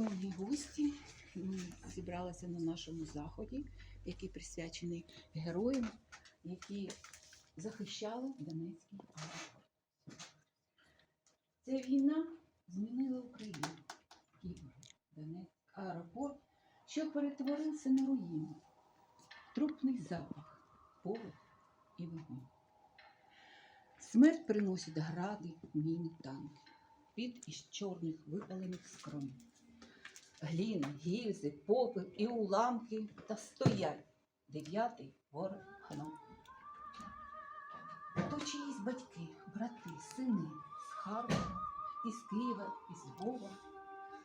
Шановні гості, ми зібралися на нашому заході, який присвячений героям, які захищали Донецький аеропорт. Ця війна змінила Україну, Київ, Донецький аеропорт, що перетворився на руїну, трупний запах, поле і вогонь. Смерть приносить гради, міни, танки, під із чорних випалених скронь. Гліна, гільзи, попел і уламки та стоять дев'ятий ворог хно. То чиїсь батьки, брати, сини з Харкова, із Києва, із Львова,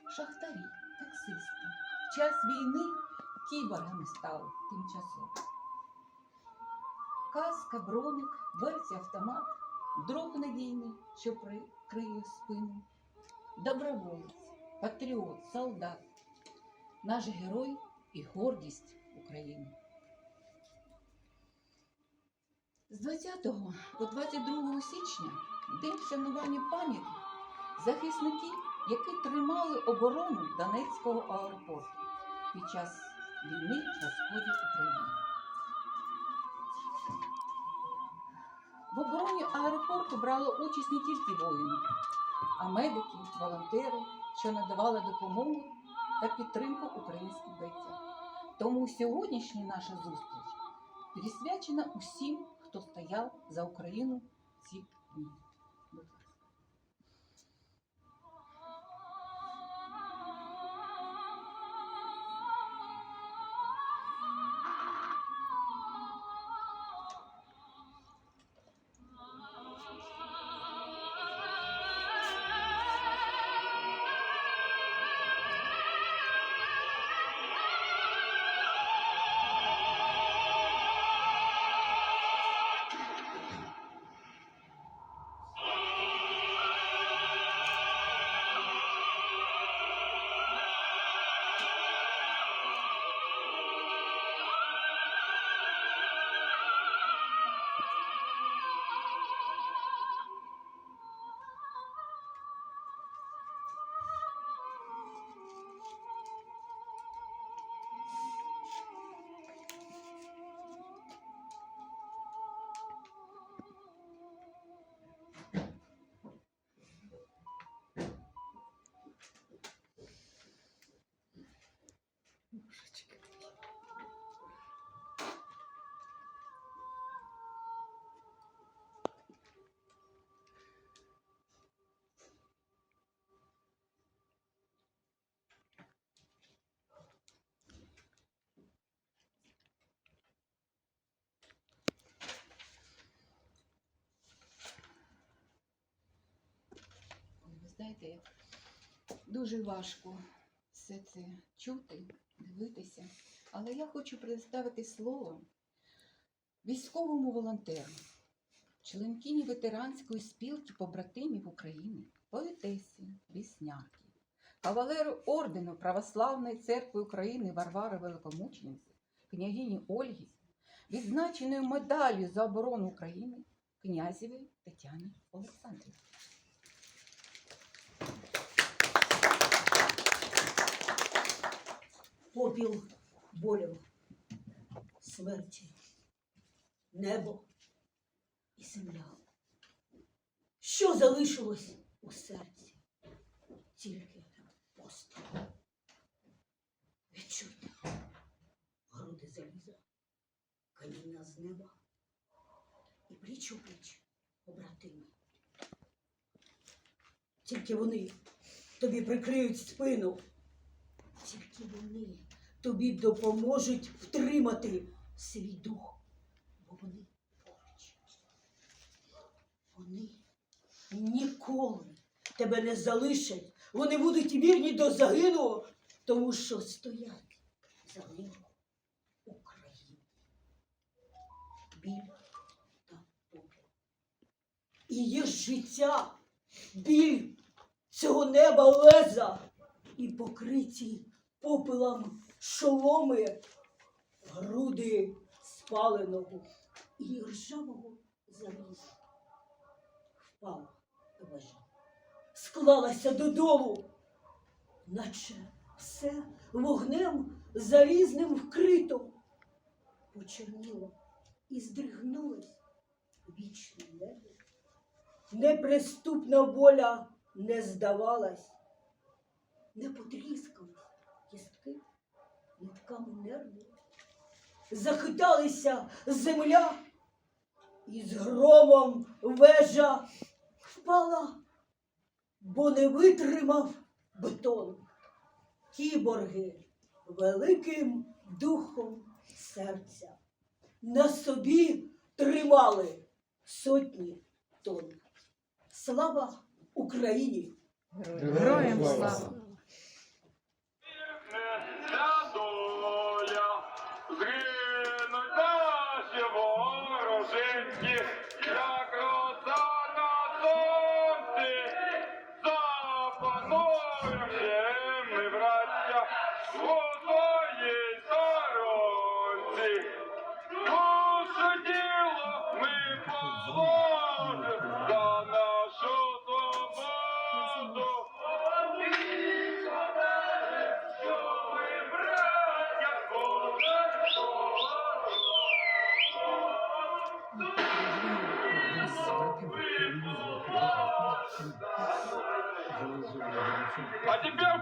шахтарі, таксисти. В час війни кіборгами стали тимчасово. Каска, броник, берці автомат, друг надійний, що прикриє спину. Доброволець, патріот, солдат, наш герой і гордість України. З 20 по 22 січня день вшанування пам'яті захисників, які тримали оборону Донецького аеропорту під час війни на сході України. В обороні аеропорту брали участь не тільки воїни, а медики, волонтери, що надавали допомогу та підтримку українським бойцям. Тому сьогоднішня наша зустріч присвячена усім, хто стояв за Україну ці дні. Знаєте, дуже важко все це чути, дивитися. Але я хочу представити слово військовому волонтеру, членкині ветеранської спілки побратимів України, поетесі, віснярки, кавалеру ордену Православної церкви України Варвари Великомучениці, княгині Ольги, відзначеною медаллю за оборону України князеві Тетяні Олександрівні. Попіл болю, смерті, небо і земля. Що залишилось у серці? Тільки поступ. Відчуйте груди заліза, каміння з неба і пліч у пліч побратими. Тільки вони тобі прикриють спину. Тільки вони тобі допоможуть втримати свій дух, бо вони поруч. Вони ніколи тебе не залишать. Вони будуть вірні до загину, тому що стоять за мир України. Біль та попіл. І є життя, біль цього неба леза і покриті попелом шоломи, груди спаленого і ржавого заліза. Впала межа, склалася додолу, наче все вогнем залізним вкрито. Почерніло і здригнулось вічне небо. Неприступна воля не здавалась, не потріскались кістки нитками нервів. Захиталися земля, і з громом вежа впала, бо не витримав бетон. Кіборги великим духом серця на собі тримали сотні тонн. Слава Україні! Героям слава! Вороженьки, як Pode ver o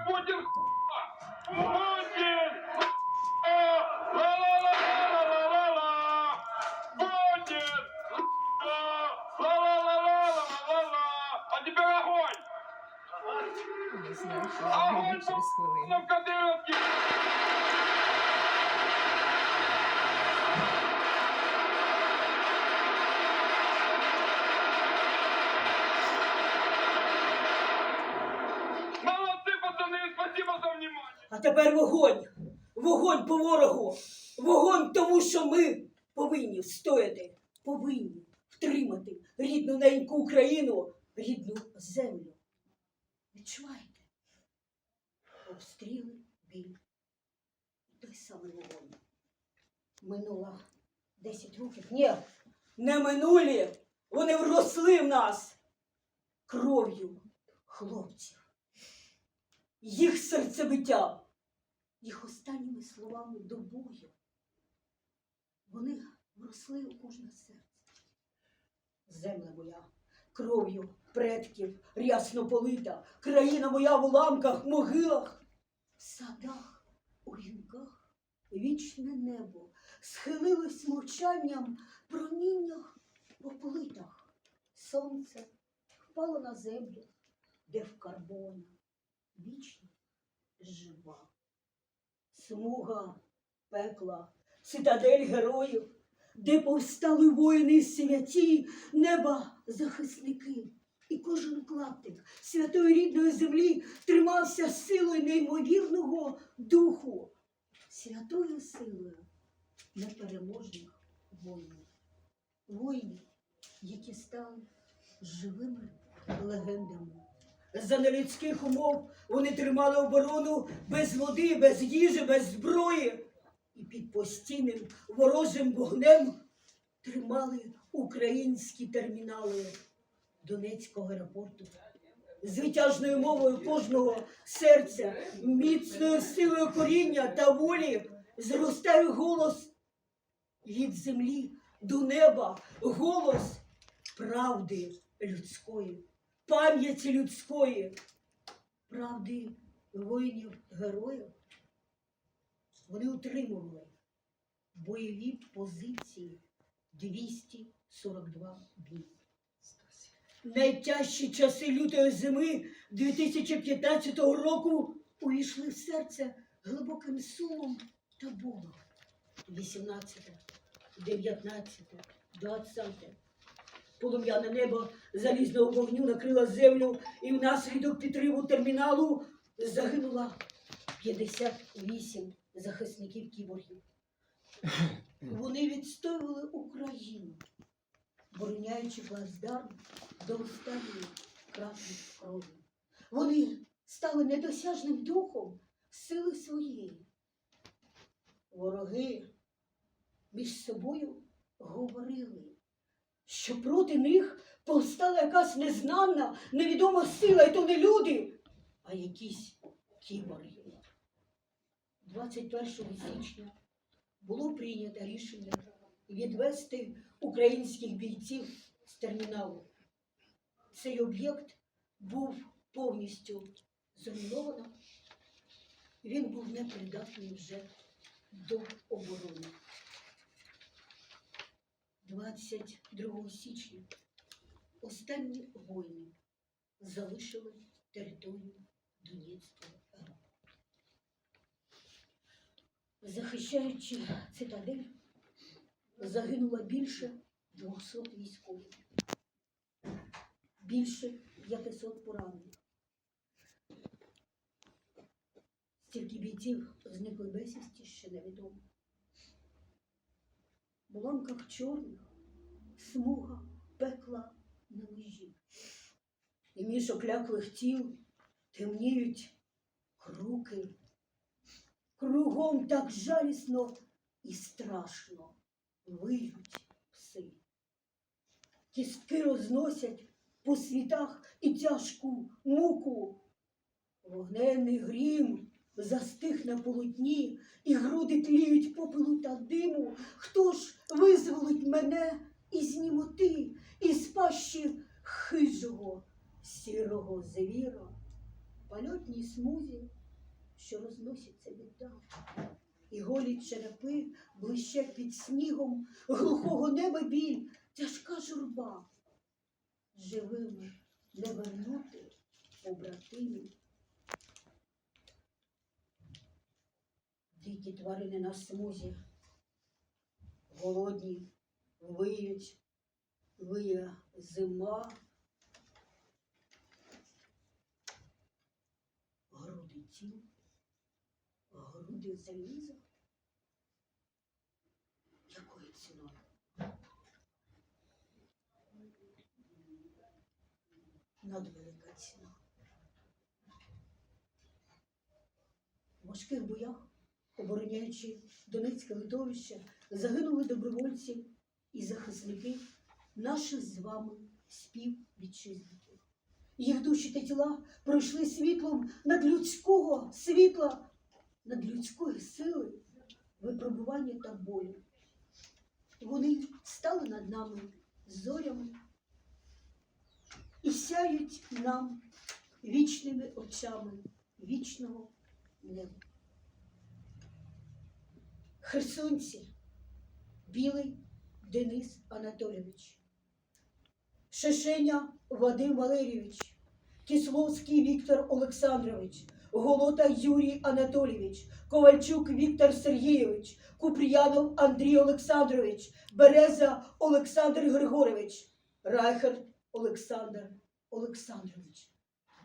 тепер вогонь! Вогонь по ворогу! Вогонь тому, що ми повинні встояти, повинні втримати рідну неньку Україну, рідну землю. Відчувайте? Обстріли, біль. Той самий вогонь. Минуло 10 років. Ні, не минулі. Вони вросли в нас кров'ю хлопців їх серцебиття, їх останніми словами до бою. Вони вросли у кожне серце. Земля моя, кров'ю предків рясно полита, країна моя в уламках, могилах, в садах, у вінках, вічне небо схилилось мовчанням проміннях по плитах. Сонце впало на землю, де в карбоні вічно жива. Смуга пекла, цитадель героїв, де повстали воїни святі, неба захисники. І кожен клаптик святої рідної землі тримався силою неймовірного духу, святою силою непереможних воїнів. Воїнів, які стали живими легендами. За нелюдських умов вони тримали оборону без води, без їжі, без зброї. І під постійним ворожим вогнем тримали українські термінали Донецького аеропорту. Звитяжною мовою кожного серця, міцною силою коріння та волі зростає голос від землі до неба, голос правди людської пам'яті людської, правди воїнів героїв. Вони утримували бойові позиції 242 дні. Найтяжчі часи лютої зими 2015 року увійшли в серце глибоким сумом та болем. 18, 19, 20. Полум'яне небо залізного вогню накрило землю, і внаслідок підриву терміналу загинуло 58 захисників кіборгів. Вони відстоювали Україну, бороняючи плацдарм до останньої краплі крові. Вони стали недосяжним духом сили своєї. Вороги між собою говорили що проти них повстала якась незнана, невідома сила, і то не люди, а якісь кіборги. 21 січня було прийнято рішення відвести українських бійців з терміналу. Цей об'єкт був повністю зруйновано. Він був непридатний вже до оборони. 22 січня останні воїни залишили територію Донецької аеропорту. Захищаючи цитадель, загинуло більше 200 військових, більше 500 поранених. Стільки бійців зникли безвісті ще невідомо. В уламках чорних смуга пекла на межі. І між окляклих тіл темніють круки. Кругом так жалісно і страшно виють пси. Кістки розносять по світах і тяжку муку. Вогненний грім застиг на полотні, і груди тліють попелу та диму. Хто ж визволить мене із німоти, із пащі хижого сірого звіра, польотній смузі, що розноситься від дам. І голі черепи блищать під снігом глухого неба біль, тяжка журба. Живими не вернути побратимів. Дикі тварини на смузі, голодні, виють, виє зима. Груди тіл, груди заліза. Якою ціною? Надвелика ціна. В важких боях, обороняючи Донецьке литовище, загинули добровольці і захисники наших з вами співвітчизників. Їх душі та тіла пройшли світлом надлюдського світла, надлюдської сили, випробування та болю. Вони стали над нами зорями і сяють нам вічними очами вічного неба. Херсонці, білий Денис Анатолійович, Шишеня Вадим Валерійович, Кисловський Віктор Олександрович, Голота Юрій Анатолійович, Ковальчук Віктор Сергійович, Купріянов Андрій Олександрович, Береза Олександр Григорович, Райхерт Олександр Олександрович,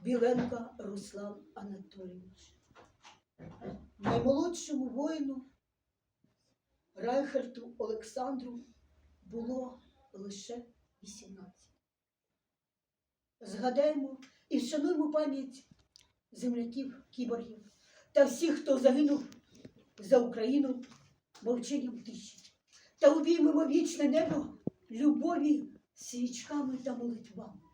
Біленка Руслан Анатолійович. Наймолодшому воїну Райхерту Олександру було лише 18. Згадаємо і вшануємо пам'ять земляків кіборгів та всіх, хто загинув за Україну мовчанням тиші. Та обіймемо вічне небо любові, свічками та молитвами.